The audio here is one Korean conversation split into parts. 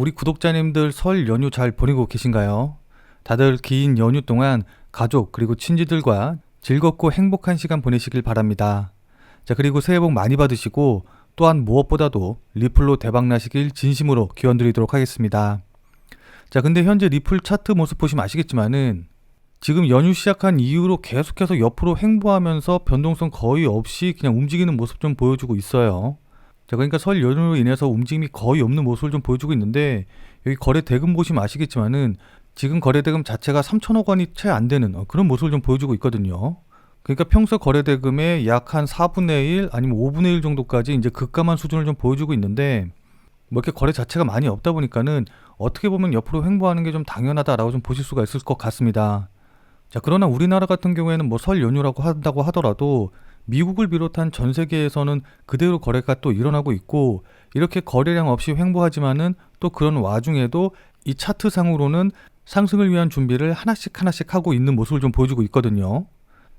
우리 구독자님들 설 연휴 잘 보내고 계신가요? 다들 긴 연휴 동안 가족 그리고 친지들과 즐겁고 행복한 시간 보내시길 바랍니다. 자, 그리고 새해 복 많이 받으시고 또한 무엇보다도 리플로 대박 나시길 진심으로 기원 드리도록 하겠습니다. 자, 근데 현재 리플 차트 모습 보시면 아시겠지만은 지금 연휴 시작한 이후로 계속해서 옆으로 횡보하면서 변동성 거의 없이 그냥 움직이는 모습 좀 보여주고 있어요. 자, 그러니까 설 연휴로 인해서 움직임이 거의 없는 모습을 좀 보여주고 있는데 여기 거래 대금 보시면 아시겠지만은 지금 거래 대금 자체가 3천억 원이 채 안 되는 어, 그런 모습을 좀 보여주고 있거든요. 그러니까 평소 거래 대금의 약 한 4분의 1 아니면 5분의 1 정도까지 이제 급감한 수준을 좀 보여주고 있는데 뭐 이렇게 거래 자체가 많이 없다 보니까는 어떻게 보면 옆으로 횡보하는 게 좀 당연하다라고 좀 보실 수가 있을 것 같습니다. 자, 그러나 우리나라 같은 경우에는 뭐 설 연휴라고 한다고 하더라도 미국을 비롯한 전 세계에서는 그대로 거래가 또 일어나고 있고 이렇게 거래량 없이 횡보하지만은 또 그런 와중에도 이 차트상으로는 상승을 위한 준비를 하나씩 하나씩 하고 있는 모습을 좀 보여주고 있거든요.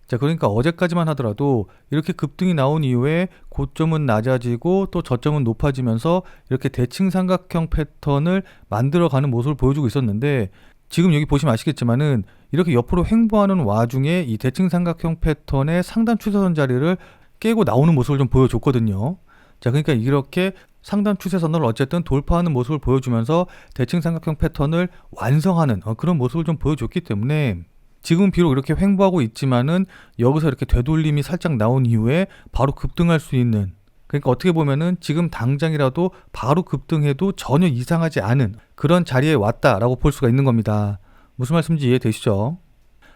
자, 그러니까 어제까지만 하더라도 이렇게 급등이 나온 이후에 고점은 낮아지고 또 저점은 높아지면서 이렇게 대칭 삼각형 패턴을 만들어가는 모습을 보여주고 있었는데 지금 여기 보시면 아시겠지만은 이렇게 옆으로 횡보하는 와중에 이 대칭 삼각형 패턴의 상단 추세선 자리를 깨고 나오는 모습을 좀 보여줬거든요. 자, 그러니까 이렇게 상단 추세선을 어쨌든 돌파하는 모습을 보여주면서 대칭 삼각형 패턴을 완성하는 어, 그런 모습을 좀 보여줬기 때문에 지금 비록 이렇게 횡보하고 있지만은 여기서 이렇게 되돌림이 살짝 나온 이후에 바로 급등할 수 있는 그러니까 어떻게 보면은 지금 당장이라도 바로 급등해도 전혀 이상하지 않은 그런 자리에 왔다라고 볼 수가 있는 겁니다. 무슨 말씀인지 이해되시죠?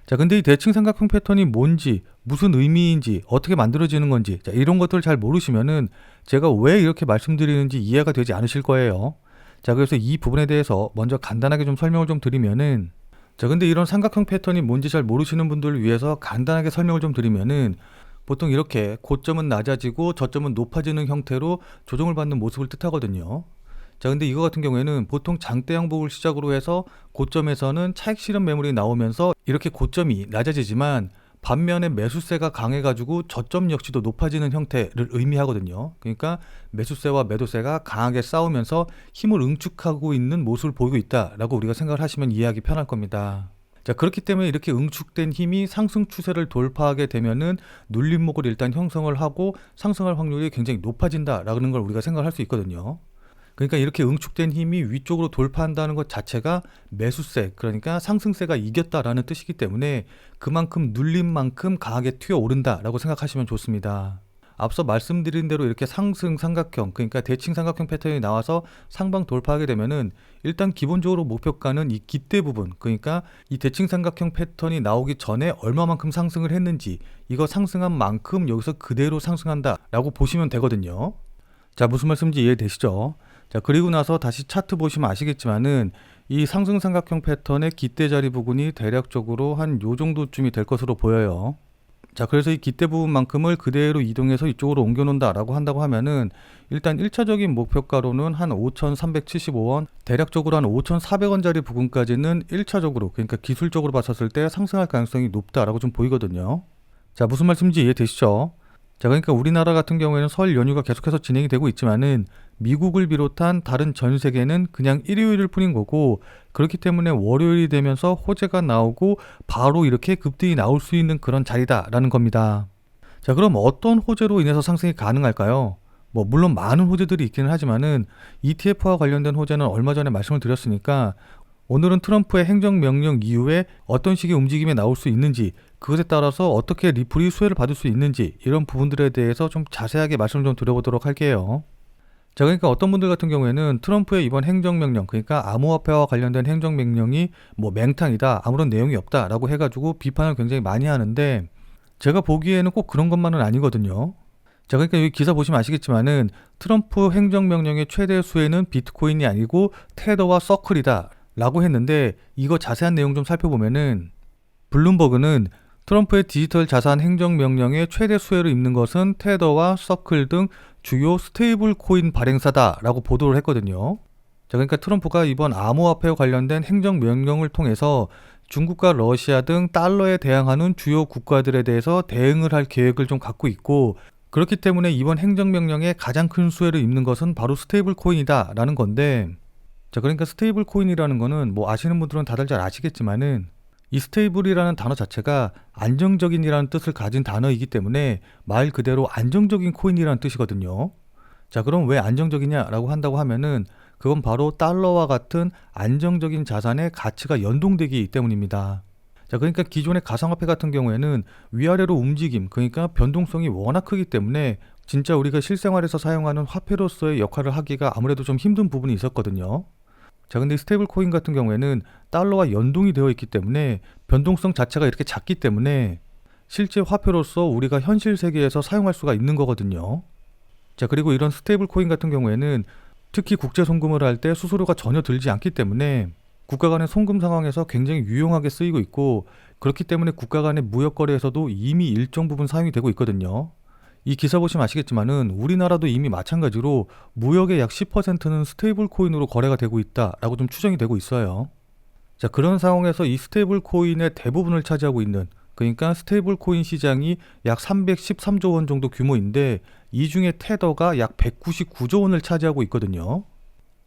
자, 근데 이 대칭 삼각형 패턴이 뭔지, 무슨 의미인지, 어떻게 만들어지는 건지, 자, 이런 것들을 잘 모르시면은 제가 왜 이렇게 말씀드리는지 이해가 되지 않으실 거예요. 자, 그래서 이 부분에 대해서 먼저 간단하게 좀 설명을 좀 드리면은 자, 근데 이런 삼각형 패턴이 뭔지 잘 모르시는 분들을 위해서 간단하게 설명을 좀 드리면은 보통 이렇게 고점은 낮아지고 저점은 높아지는 형태로 조정을 받는 모습을 뜻하거든요. 자, 근데 이거 같은 경우에는 보통 장대 양복을 시작으로 해서 고점에서는 차익 실현 매물이 나오면서 이렇게 고점이 낮아지지만 반면에 매수세가 강해가지고 저점 역시도 높아지는 형태를 의미하거든요. 그러니까 매수세와 매도세가 강하게 싸우면서 힘을 응축하고 있는 모습을 보이고 있다라고 우리가 생각을 하시면 이해하기 편할 겁니다. 자, 그렇기 때문에 이렇게 응축된 힘이 상승 추세를 돌파하게 되면은 눌림목을 일단 형성을 하고 상승할 확률이 굉장히 높아진다라는 걸 우리가 생각할 수 있거든요. 그러니까 이렇게 응축된 힘이 위쪽으로 돌파한다는 것 자체가 매수세, 그러니까 상승세가 이겼다라는 뜻이기 때문에 그만큼 눌림만큼 강하게 튀어 오른다라고 생각하시면 좋습니다. 앞서 말씀드린 대로 이렇게 상승 삼각형, 그러니까 대칭 삼각형 패턴이 나와서 상방 돌파하게 되면은 일단 기본적으로 목표가는 이 기대 부분, 그러니까 이 대칭 삼각형 패턴이 나오기 전에 얼마만큼 상승을 했는지 이거 상승한 만큼 여기서 그대로 상승한다라고 보시면 되거든요. 자, 무슨 말씀인지 이해되시죠? 자, 그리고 나서 다시 차트 보시면 아시겠지만은 이 상승 삼각형 패턴의 기대 자리 부분이 대략적으로 한 요 정도쯤이 될 것으로 보여요. 자, 그래서 이 기대 부분만큼을 그대로 이동해서 이쪽으로 옮겨 놓는다라고 한다고 하면은 일단 1차적인 목표가로는 한 5,375원, 대략적으로 한 5,400원짜리 부분까지는 1차적으로 그러니까 기술적으로 봤었을 때 상승할 가능성이 높다라고 좀 보이거든요. 자, 무슨 말씀인지 이해되시죠? 자, 그러니까 우리나라 같은 경우에는 설 연휴가 계속해서 진행이 되고 있지만은 미국을 비롯한 다른 전 세계는 그냥 일요일일 뿐인 거고 그렇기 때문에 월요일이 되면서 호재가 나오고 바로 이렇게 급등이 나올 수 있는 그런 자리다라는 겁니다. 자, 그럼 어떤 호재로 인해서 상승이 가능할까요? 뭐 물론 많은 호재들이 있기는 하지만은 ETF와 관련된 호재는 얼마 전에 말씀을 드렸으니까 오늘은 트럼프의 행정명령 이후에 어떤 식의 움직임이 나올 수 있는지 그것에 따라서 어떻게 리플이 수혜를 받을 수 있는지 이런 부분들에 대해서 좀 자세하게 말씀을 좀 드려보도록 할게요. 자, 그러니까 어떤 분들 같은 경우에는 트럼프의 이번 행정명령, 그러니까 암호화폐와 관련된 행정명령이 뭐 맹탕이다, 아무런 내용이 없다라고 해가지고 비판을 굉장히 많이 하는데 제가 보기에는 꼭 그런 것만은 아니거든요. 자, 그러니까 여기 기사 보시면 아시겠지만은 트럼프 행정명령의 최대 수혜는 비트코인이 아니고 테더와 서클이다. 라고 했는데 이거 자세한 내용 좀 살펴보면은 블룸버그는 트럼프의 디지털 자산 행정 명령의 최대 수혜를 입는 것은 테더와 서클 등 주요 스테이블 코인 발행사다라고 보도를 했거든요. 자, 그러니까 트럼프가 이번 암호화폐와 관련된 행정 명령을 통해서 중국과 러시아 등 달러에 대항하는 주요 국가들에 대해서 대응을 할 계획을 좀 갖고 있고 그렇기 때문에 이번 행정 명령에 가장 큰 수혜를 입는 것은 바로 스테이블 코인이다라는 건데 자, 그러니까 스테이블 코인이라는 거는 뭐 아시는 분들은 다들 잘 아시겠지만은 이 스테이블이라는 단어 자체가 안정적인이라는 뜻을 가진 단어이기 때문에 말 그대로 안정적인 코인이라는 뜻이거든요. 자, 그럼 왜 안정적이냐라고 한다고 하면은 그건 바로 달러와 같은 안정적인 자산의 가치가 연동되기 때문입니다. 자, 그러니까 기존의 가상화폐 같은 경우에는 위아래로 움직임, 그러니까 변동성이 워낙 크기 때문에 진짜 우리가 실생활에서 사용하는 화폐로서의 역할을 하기가 아무래도 좀 힘든 부분이 있었거든요. 자, 근데 스테이블 코인 같은 경우에는 달러와 연동이 되어 있기 때문에 변동성 자체가 이렇게 작기 때문에 실제 화폐로서 우리가 현실 세계에서 사용할 수가 있는 거거든요. 자, 그리고 이런 스테이블 코인 같은 경우에는 특히 국제 송금을 할 때 수수료가 전혀 들지 않기 때문에 국가 간의 송금 상황에서 굉장히 유용하게 쓰이고 있고 그렇기 때문에 국가 간의 무역 거래에서도 이미 일정 부분 사용이 되고 있거든요. 이 기사 보시면 아시겠지만은 우리나라도 이미 마찬가지로 무역의 약 10%는 스테이블 코인으로 거래가 되고 있다라고 좀 추정이 되고 있어요. 자, 그런 상황에서 이 스테이블 코인의 대부분을 차지하고 있는 그러니까 스테이블 코인 시장이 약 313조 원 정도 규모인데 이 중에 테더가 약 199조 원을 차지하고 있거든요.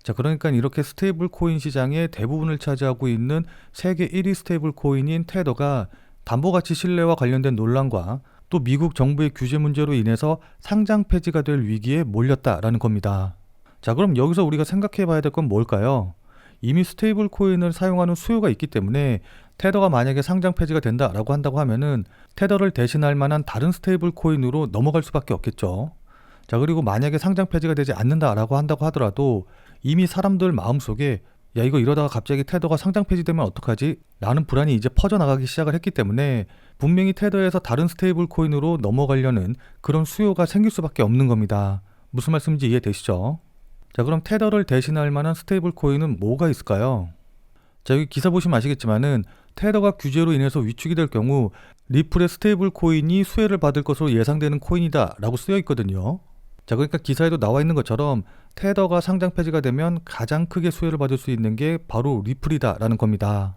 자, 그러니까 이렇게 스테이블 코인 시장의 대부분을 차지하고 있는 세계 1위 스테이블 코인인 테더가 담보 가치 신뢰와 관련된 논란과 또 미국 정부의 규제 문제로 인해서 상장 폐지가 될 위기에 몰렸다라는 겁니다. 자, 그럼 여기서 우리가 생각해 봐야 될 건 뭘까요? 이미 스테이블 코인을 사용하는 수요가 있기 때문에 테더가 만약에 상장 폐지가 된다라고 한다고 하면은 테더를 대신할 만한 다른 스테이블 코인으로 넘어갈 수밖에 없겠죠. 자, 그리고 만약에 상장 폐지가 되지 않는다라고 한다고 하더라도 이미 사람들 마음속에 야 이거 이러다가 갑자기 테더가 상장 폐지되면 어떡하지? 라는 불안이 이제 퍼져나가기 시작을 했기 때문에 분명히 테더에서 다른 스테이블 코인으로 넘어가려는 그런 수요가 생길 수밖에 없는 겁니다. 무슨 말씀인지 이해되시죠? 자 그럼 테더를 대신할 만한 스테이블 코인은 뭐가 있을까요? 자 여기 기사 보시면 아시겠지만은 테더가 규제로 인해서 위축이 될 경우 리플의 스테이블 코인이 수혜를 받을 것으로 예상되는 코인이다 라고 쓰여 있거든요. 자 그러니까 기사에도 나와 있는 것처럼 테더가 상장 폐지가 되면 가장 크게 수혜를 받을 수 있는 게 바로 리플이다라는 겁니다.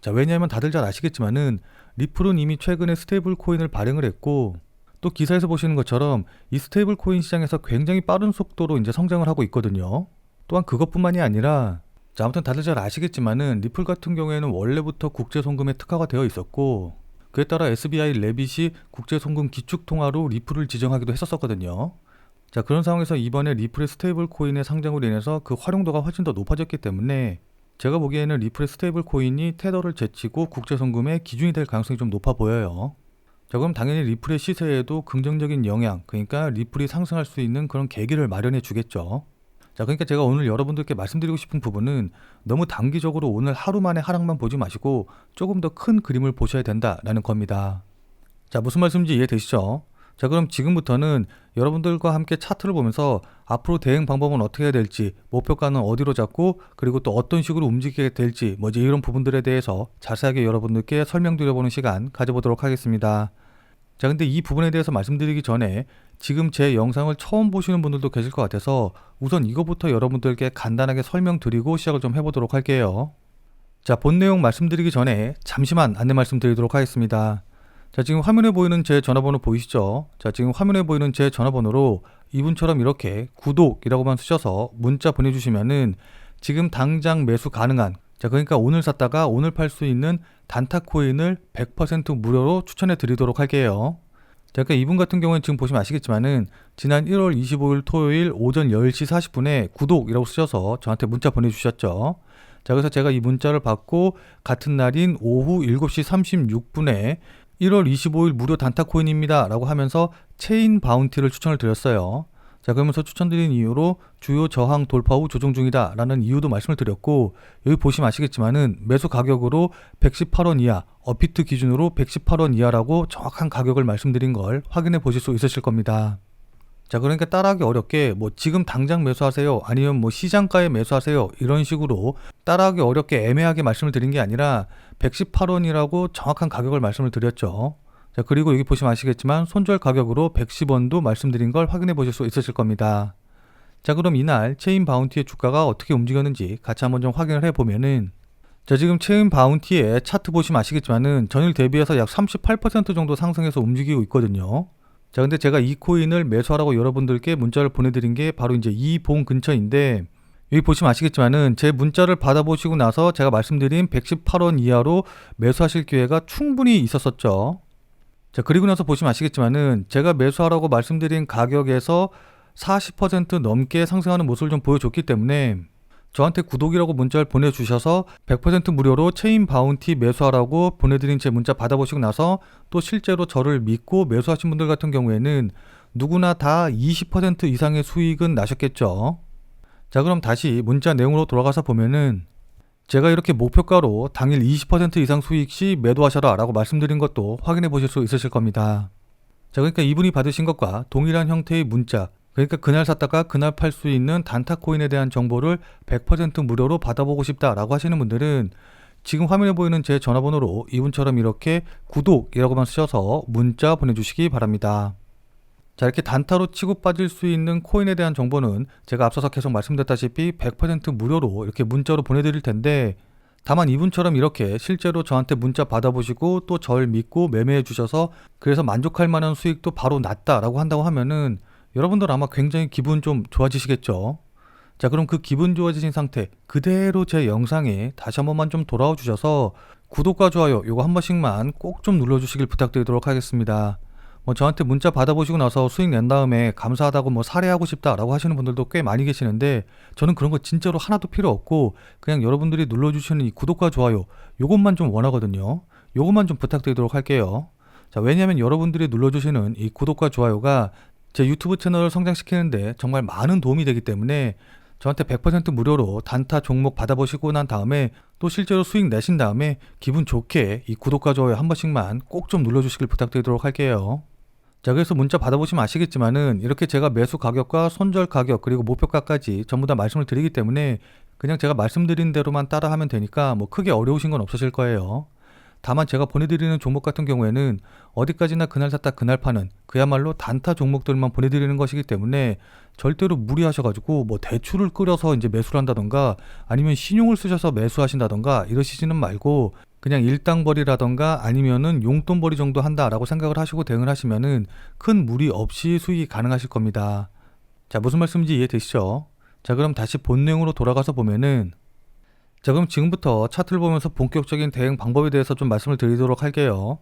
자 왜냐하면 다들 잘 아시겠지만은 리플은 이미 최근에 스테이블 코인을 발행을 했고 또 기사에서 보시는 것처럼 이 스테이블 코인 시장에서 굉장히 빠른 속도로 이제 성장을 하고 있거든요. 또한 그것뿐만이 아니라 자 아무튼 다들 잘 아시겠지만은 리플 같은 경우에는 원래부터 국제 송금에 특화가 되어 있었고 그에 따라 SBI 레빗이 국제 송금 기축 통화로 리플을 지정하기도 했었거든요. 자 그런 상황에서 이번에 리플의 스테이블 코인의 상장으로 인해서 그 활용도가 훨씬 더 높아졌기 때문에 제가 보기에는 리플의 스테이블 코인이 테더를 제치고 국제 송금의 기준이 될 가능성이 좀 높아 보여요. 자 그럼 당연히 리플의 시세에도 긍정적인 영향, 그러니까 리플이 상승할 수 있는 그런 계기를 마련해 주겠죠. 자 그러니까 제가 오늘 여러분들께 말씀드리고 싶은 부분은 너무 단기적으로 오늘 하루 만에 하락만 보지 마시고 조금 더 큰 그림을 보셔야 된다라는 겁니다. 자 무슨 말씀인지 이해되시죠? 자 그럼 지금부터는 여러분들과 함께 차트를 보면서 앞으로 대응 방법은 어떻게 해야 될지 목표가는 어디로 잡고 그리고 또 어떤 식으로 움직이게 될지 뭐지 이런 부분들에 대해서 자세하게 여러분들께 설명드려보는 시간 가져보도록 하겠습니다. 자 근데 이 부분에 대해서 말씀드리기 전에 지금 제 영상을 처음 보시는 분들도 계실 것 같아서 우선 이거부터 여러분들께 간단하게 설명드리고 시작을 좀 해보도록 할게요. 자 본 내용 말씀드리기 전에 잠시만 안내 말씀드리도록 하겠습니다. 자, 지금 화면에 보이는 제 전화번호 보이시죠? 자, 지금 화면에 보이는 제 전화번호로 이분처럼 이렇게 구독이라고만 쓰셔서 문자 보내주시면은 지금 당장 매수 가능한 자, 그러니까 오늘 샀다가 오늘 팔 수 있는 단타 코인을 100% 무료로 추천해 드리도록 할게요. 자, 그러니까 이분 같은 경우는 지금 보시면 아시겠지만은 지난 1월 25일 토요일 오전 10시 40분에 구독이라고 쓰셔서 저한테 문자 보내주셨죠. 자, 그래서 제가 이 문자를 받고 같은 날인 오후 7시 36분에 1월 25일 무료 단타 코인입니다. 라고 하면서 체인 바운티를 추천을 드렸어요. 자, 그러면서 추천드린 이유로 주요 저항 돌파 후 조정 중이다. 라는 이유도 말씀을 드렸고, 여기 보시면 아시겠지만은 매수 가격으로 118원 이하, 어피트 기준으로 118원 이하라고 정확한 가격을 말씀드린 걸 확인해 보실 수 있으실 겁니다. 자, 그러니까 따라하기 어렵게 뭐 지금 당장 매수하세요. 아니면 뭐 시장가에 매수하세요. 이런 식으로 따라하기 어렵게 애매하게 말씀을 드린 게 아니라 118원이라고 정확한 가격을 말씀을 드렸죠. 자, 그리고 여기 보시면 아시겠지만 손절 가격으로 110원도 말씀드린 걸 확인해 보실 수 있으실 겁니다. 자, 그럼 이날 체인 바운티의 주가가 어떻게 움직였는지 같이 한번 좀 확인을 해 보면은 자, 지금 체인 바운티의 차트 보시면 아시겠지만은 전일 대비해서 약 38% 정도 상승해서 움직이고 있거든요. 자, 근데 제가 이 코인을 매수하라고 여러분들께 문자를 보내드린 게 바로 이제 이 봉 근처인데 여기 보시면 아시겠지만은 제 문자를 받아보시고 나서 제가 말씀드린 118원 이하로 매수하실 기회가 충분히 있었었죠. 자, 그리고 나서 보시면 아시겠지만은 제가 매수하라고 말씀드린 가격에서 40% 넘게 상승하는 모습을 좀 보여줬기 때문에 저한테 구독이라고 문자를 보내주셔서 100% 무료로 체인 바운티 매수하라고 보내드린 제 문자 받아보시고 나서 또 실제로 저를 믿고 매수하신 분들 같은 경우에는 누구나 다 20% 이상의 수익은 나셨겠죠. 자, 그럼 다시 문자 내용으로 돌아가서 보면은 제가 이렇게 목표가로 당일 20% 이상 수익 시 매도하셔라 라고 말씀드린 것도 확인해 보실 수 있으실 겁니다. 자, 그러니까 이분이 받으신 것과 동일한 형태의 문자, 그러니까 그날 샀다가 그날 팔 수 있는 단타 코인에 대한 정보를 100% 무료로 받아보고 싶다라고 하시는 분들은 지금 화면에 보이는 제 전화번호로 이분처럼 이렇게 구독이라고만 쓰셔서 문자 보내주시기 바랍니다. 자, 이렇게 단타로 치고 빠질 수 있는 코인에 대한 정보는 제가 앞서서 계속 말씀드렸다시피 100% 무료로 이렇게 문자로 보내드릴 텐데 다만 이분처럼 이렇게 실제로 저한테 문자 받아보시고 또 절 믿고 매매해 주셔서 그래서 만족할 만한 수익도 바로 났다라고 한다고 하면은 여러분들 아마 굉장히 기분 좀 좋아지시겠죠. 자, 그럼 그 기분 좋아지신 상태 그대로 제 영상에 다시 한 번만 좀 돌아와 주셔서 구독과 좋아요 요거 한 번씩만 꼭 좀 눌러 주시길 부탁드리도록 하겠습니다. 뭐 저한테 문자 받아보시고 나서 수익 낸 다음에 감사하다고 뭐 사례하고 싶다라고 하시는 분들도 꽤 많이 계시는데 저는 그런 거 진짜로 하나도 필요 없고 그냥 여러분들이 눌러주시는 이 구독과 좋아요 요것만 좀 원하거든요. 요것만 좀 부탁드리도록 할게요. 자, 왜냐하면 여러분들이 눌러주시는 이 구독과 좋아요가 제 유튜브 채널을 성장시키는데 정말 많은 도움이 되기 때문에 저한테 100% 무료로 단타 종목 받아보시고 난 다음에 또 실제로 수익 내신 다음에 기분 좋게 이 구독과 좋아요 한 번씩만 꼭 좀 눌러주시길 부탁드리도록 할게요. 자, 그래서 문자 받아보시면 아시겠지만은 이렇게 제가 매수 가격과 손절 가격 그리고 목표가까지 전부 다 말씀을 드리기 때문에 그냥 제가 말씀드린 대로만 따라 하면 되니까 뭐 크게 어려우신 건 없으실 거예요. 다만 제가 보내드리는 종목 같은 경우에는 어디까지나 그날 샀다 그날 파는 그야말로 단타 종목들만 보내드리는 것이기 때문에 절대로 무리하셔가지고 뭐 대출을 끌어서 이제 매수를 한다던가 아니면 신용을 쓰셔서 매수하신다던가 이러시지는 말고 그냥 일당벌이라던가 아니면은 용돈벌이 정도 한다라고 생각을 하시고 대응을 하시면은 큰 무리 없이 수익이 가능하실 겁니다. 자, 무슨 말씀인지 이해되시죠? 자, 그럼 다시 본 내용으로 돌아가서 보면은 자, 그럼 지금부터 차트를 보면서 본격적인 대응 방법에 대해서 좀 말씀을 드리도록 할게요.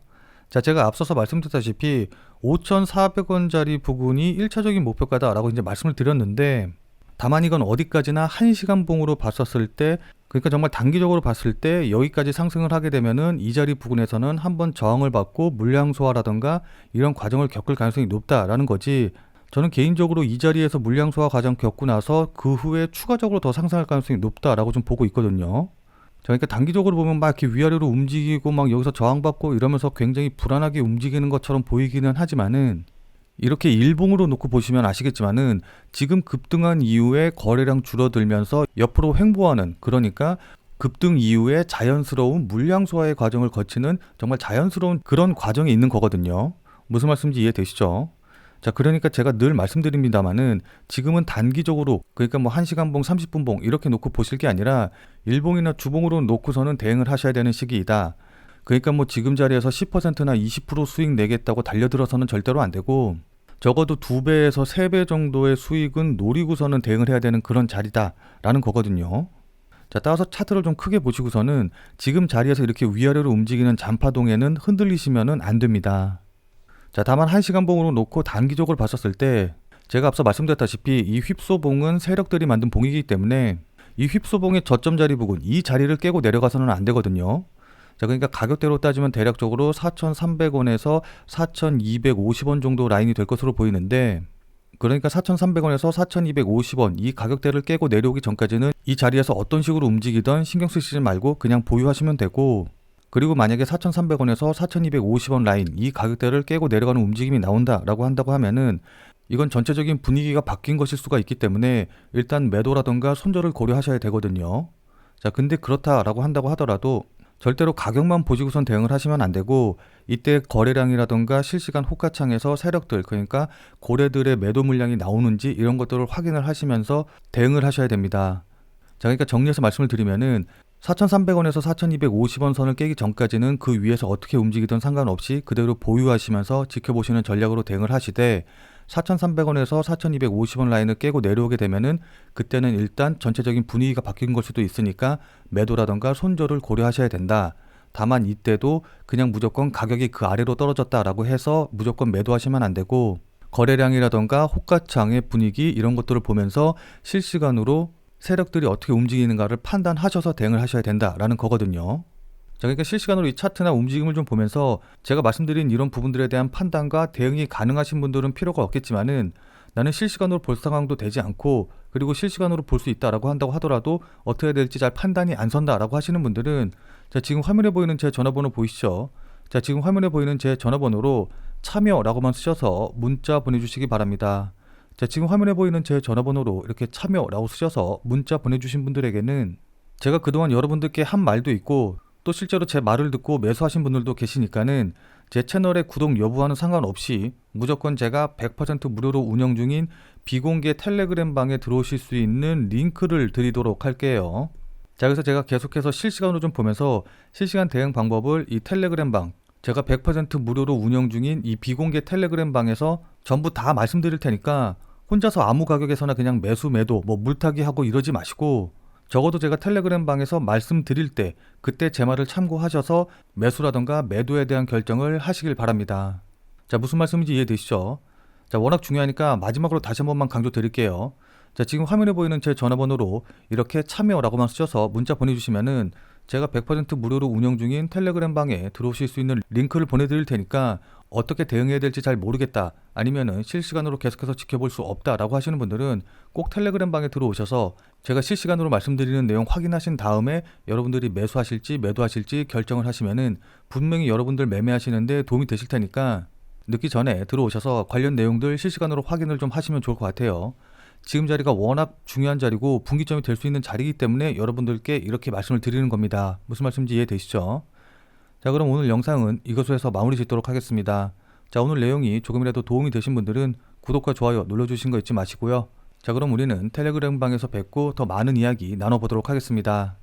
자, 제가 앞서서 말씀드렸다시피 5,400원짜리 부근이 1차적인 목표가다라고 이제 말씀을 드렸는데 다만 이건 어디까지나 1시간 봉으로 봤었을 때 그러니까 정말 단기적으로 봤을 때 여기까지 상승을 하게 되면은 이 자리 부근에서는 한번 저항을 받고 물량 소화라던가 이런 과정을 겪을 가능성이 높다라는 거지. 저는 개인적으로 이 자리에서 물량 소화 과정 겪고 나서 그 후에 추가적으로 더 상승할 가능성이 높다라고 좀 보고 있거든요. 그러니까 단기적으로 보면 막 이렇게 위아래로 움직이고 막 여기서 저항받고 이러면서 굉장히 불안하게 움직이는 것처럼 보이기는 하지만은 이렇게 일봉으로 놓고 보시면 아시겠지만은 지금 급등한 이후에 거래량 줄어들면서 옆으로 횡보하는 그러니까 급등 이후에 자연스러운 물량 소화의 과정을 거치는 정말 자연스러운 그런 과정이 있는 거거든요. 무슨 말씀인지 이해되시죠? 자, 그러니까 제가 늘 말씀드립니다만은 지금은 단기적으로 그러니까 뭐 1시간 봉, 30분 봉 이렇게 놓고 보실 게 아니라 일봉이나 주봉으로 놓고서는 대응을 하셔야 되는 시기이다. 그러니까 뭐 지금 자리에서 10%나 20% 수익 내겠다고 달려들어서는 절대로 안 되고 적어도 두 배에서 세 배 정도의 수익은 노리고서는 대응을 해야 되는 그런 자리다라는 거거든요. 자, 따라서 차트를 좀 크게 보시고서는 지금 자리에서 이렇게 위아래로 움직이는 잔파동에는 흔들리시면은 안 됩니다. 자, 다만 1시간 봉으로 놓고 단기적으로 봤었을 때 제가 앞서 말씀드렸다시피 이 휩소봉은 세력들이 만든 봉이기 때문에 이 휩소봉의 저점 자리 부분 이 자리를 깨고 내려가서는 안 되거든요. 자, 그러니까 가격대로 따지면 대략적으로 4,300원에서 4,250원 정도 라인이 될 것으로 보이는데 그러니까 4,300원에서 4,250원 이 가격대를 깨고 내려오기 전까지는 이 자리에서 어떤 식으로 움직이던 신경 쓰시지 말고 그냥 보유하시면 되고 그리고 만약에 4,300원에서 4,250원 라인 이 가격대를 깨고 내려가는 움직임이 나온다라고 한다고 하면은 이건 전체적인 분위기가 바뀐 것일 수가 있기 때문에 일단 매도라던가 손절을 고려하셔야 되거든요. 자, 근데 그렇다라고 한다고 하더라도 절대로 가격만 보시고선 대응을 하시면 안 되고 이때 거래량이라던가 실시간 호가창에서 세력들 그러니까 고래들의 매도 물량이 나오는지 이런 것들을 확인을 하시면서 대응을 하셔야 됩니다. 자, 그러니까 정리해서 말씀을 드리면은 4,300원에서 4,250원 선을 깨기 전까지는 그 위에서 어떻게 움직이든 상관없이 그대로 보유하시면서 지켜보시는 전략으로 대응을 하시되 4,300원에서 4,250원 라인을 깨고 내려오게 되면은 그때는 일단 전체적인 분위기가 바뀐 걸 수도 있으니까 매도라던가 손절을 고려하셔야 된다. 다만 이때도 그냥 무조건 가격이 그 아래로 떨어졌다라고 해서 무조건 매도하시면 안 되고 거래량이라던가 호가창의 분위기 이런 것들을 보면서 실시간으로 세력들이 어떻게 움직이는가를 판단하셔서 대응을 하셔야 된다라는 거거든요. 자, 그러니까 실시간으로 이 차트나 움직임을 좀 보면서 제가 말씀드린 이런 부분들에 대한 판단과 대응이 가능하신 분들은 필요가 없겠지만은 나는 실시간으로 볼 상황도 되지 않고 그리고 실시간으로 볼 수 있다라고 한다고 하더라도 어떻게 될지 잘 판단이 안 선다라고 하시는 분들은 자, 지금 화면에 보이는 제 전화번호 보이시죠? 자, 지금 화면에 보이는 제 전화번호로 참여라고만 쓰셔서 문자 보내주시기 바랍니다. 자, 지금 화면에 보이는 제 전화번호로 이렇게 참여라고 쓰셔서 문자 보내주신 분들에게는 제가 그동안 여러분들께 한 말도 있고 또 실제로 제 말을 듣고 매수하신 분들도 계시니까는 제 채널의 구독 여부와는 상관없이 무조건 제가 100% 무료로 운영 중인 비공개 텔레그램 방에 들어오실 수 있는 링크를 드리도록 할게요. 자, 그래서 제가 계속해서 실시간으로 좀 보면서 실시간 대응 방법을 이 텔레그램 방, 제가 100% 무료로 운영 중인 이 비공개 텔레그램 방에서 전부 다 말씀드릴 테니까 혼자서 아무 가격에서나 그냥 매수, 매도, 뭐 물타기 하고 이러지 마시고 적어도 제가 텔레그램 방에서 말씀드릴 때 그때 제 말을 참고하셔서 매수라던가 매도에 대한 결정을 하시길 바랍니다. 자, 무슨 말씀인지 이해되시죠? 자, 워낙 중요하니까 마지막으로 다시 한 번만 강조드릴게요. 자, 지금 화면에 보이는 제 전화번호로 이렇게 참여라고만 쓰셔서 문자 보내주시면은 제가 100% 무료로 운영 중인 텔레그램 방에 들어오실 수 있는 링크를 보내드릴 테니까 어떻게 대응해야 될지 잘 모르겠다 아니면은 실시간으로 계속해서 지켜볼 수 없다라고 하시는 분들은 꼭 텔레그램 방에 들어오셔서 제가 실시간으로 말씀드리는 내용 확인하신 다음에 여러분들이 매수하실지 매도하실지 결정을 하시면은 분명히 여러분들 매매하시는데 도움이 되실 테니까 늦기 전에 들어오셔서 관련 내용들 실시간으로 확인을 좀 하시면 좋을 것 같아요. 지금 자리가 워낙 중요한 자리고 분기점이 될 수 있는 자리이기 때문에 여러분들께 이렇게 말씀을 드리는 겁니다. 무슨 말씀인지 이해되시죠? 자, 그럼 오늘 영상은 이것으로 해서 마무리 짓도록 하겠습니다. 자, 오늘 내용이 조금이라도 도움이 되신 분들은 구독과 좋아요 눌러주신 거 잊지 마시고요. 자, 그럼 우리는 텔레그램 방에서 뵙고 더 많은 이야기 나눠보도록 하겠습니다.